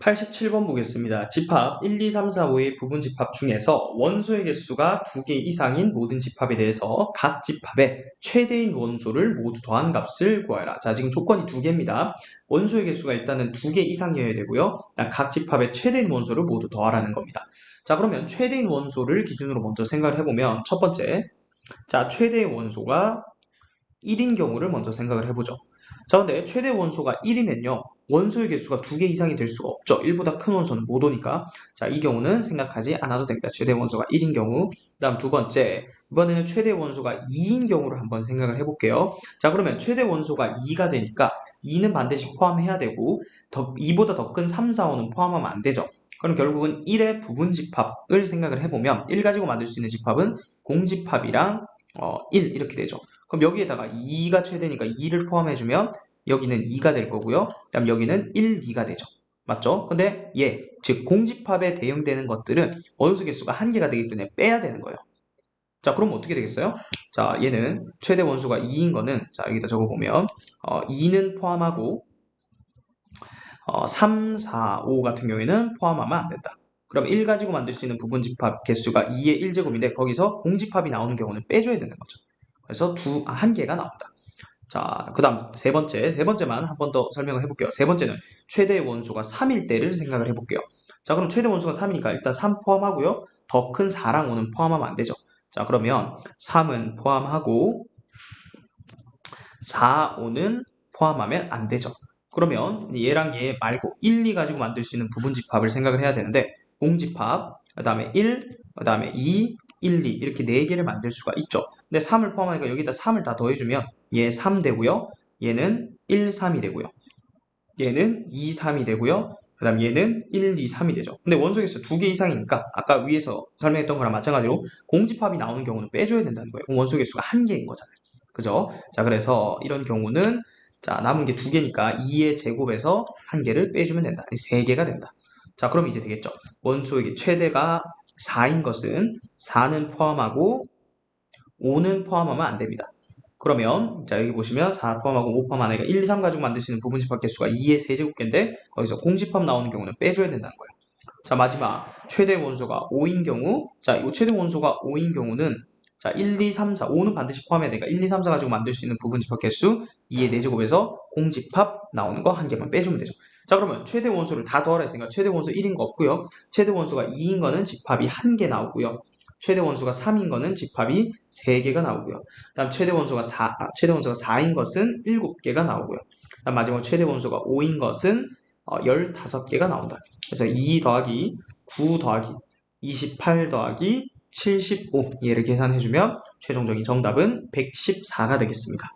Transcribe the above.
87번 보겠습니다. 집합 1, 2, 3, 4, 5의 부분 집합 중에서 원소의 개수가 두개 이상인 모든 집합에 대해서 각 집합의 최대인 원소를 모두 더한 값을 구하라. 자, 지금 조건이 두 개입니다. 원소의 개수가 일단은 두개 이상이어야 되고요. 각 집합의 최대인 원소를 모두 더하라는 겁니다. 자, 그러면 최대인 원소를 기준으로 먼저 생각을 해보면 첫 번째, 자, 최대의 원소가 1인 경우를 먼저 생각을 해보죠. 자, 근데 최대 원소가 1이면요. 원소의 개수가 두 개 이상이 될 수가 없죠. 1보다 큰 원소는 못 오니까. 자, 이 경우는 생각하지 않아도 됩니다. 최대 원소가 1인 경우. 그 다음 두 번째, 이번에는 최대 원소가 2인 경우를 한번 생각을 해볼게요. 자, 그러면 최대 원소가 2가 되니까 2는 반드시 포함해야 되고, 더, 2보다 더 큰 3, 4, 5는 포함하면 안 되죠. 그럼 결국은 1의 부분 집합을 생각을 해보면 1 가지고 만들 수 있는 집합은 공집합이랑 어, 1 이렇게 되죠. 그럼 여기에다가 2가 최대니까 2를 포함해주면 여기는 2가 될 거고요. 그다음 여기는 1, 2가 되죠. 맞죠? 근데 얘, 즉 공집합에 대응되는 것들은 원소 개수가 한 개가 되기 때문에 빼야 되는 거예요. 자, 그럼 어떻게 되겠어요? 자, 얘는 최대 원소가 2인 거는 자, 여기다 적어보면 어, 2는 포함하고 어, 3, 4, 5 같은 경우에는 포함하면 안 된다. 그럼 1 가지고 만들 수 있는 부분 집합 개수가 2의 1제곱인데 거기서 공집합이 나오는 경우는 빼줘야 되는 거죠. 그래서 두, 아, 한 개가 나온다. 자, 그 다음 세 번째, 세 번째만 한 번 더 설명을 해볼게요. 세 번째는 최대 원소가 3일 때를 생각을 해볼게요. 자, 그럼 최대 원소가 3이니까 일단 3 포함하고요. 더 큰 4랑 5는 포함하면 안 되죠. 자, 그러면 3은 포함하고 4, 5는 포함하면 안 되죠. 그러면 얘랑 얘 말고 1, 2 가지고 만들 수 있는 부분 집합을 생각을 해야 되는데 공집합, 그 다음에 1, 그 다음에 2, 1, 2 이렇게 4개를 만들 수가 있죠. 근데 3을 포함하니까 여기다 3을 다 더해주면 얘 3 되고요. 얘는 1, 3이 되고요. 얘는 2, 3이 되고요. 그 다음 얘는 1, 2, 3이 되죠. 근데 원소개수 두개 이상이니까 아까 위에서 설명했던 거랑 마찬가지로 공집합이 나오는 경우는 빼줘야 된다는 거예요. 그럼 원소 개수가 한 개인 거잖아요. 그죠? 자, 그래서 이런 경우는 자, 남은 게 두 개니까 2의 제곱에서 한 개를 빼주면 된다. 아니, 세 개가 된다. 자, 그럼 이제 되겠죠. 원소의 최대가 4인 것은 4는 포함하고 5는 포함하면 안 됩니다. 그러면 자 여기 보시면 4 포함하고 5 포함 하니까 1, 2, 3 가지고 만들 수 있는 부분 집합 개수가 2의 세제곱계인데 거기서 공집합 나오는 경우는 빼줘야 된다는 거예요. 자 마지막 최대 원소가 5인 경우 자이 최대 원소가 5인 경우는 자 1, 2, 3, 4 5는 반드시 포함해야 되니까 1, 2, 3, 4 가지고 만들 수 있는 부분 집합 개수 2의 4제곱에서 공집합 나오는 거 한 개만 빼주면 되죠. 자 그러면 최대 원소를 다 더하라 했으니까 최대 원소 1인 거 없고요. 최대 원소가 2인 거는 집합이 한 개 나오고요. 최대 원소가 3인 거는 집합이 3개가 나오고요. 다음 최대 원소가 4, 아, 최대 원소가 4인 것은 7개가 나오고요. 다음 마지막 최대 원소가 5인 것은 어, 15개가 나온다. 그래서 2 더하기 9 더하기 28 더하기 75 얘를 계산해주면 최종적인 정답은 114가 되겠습니다.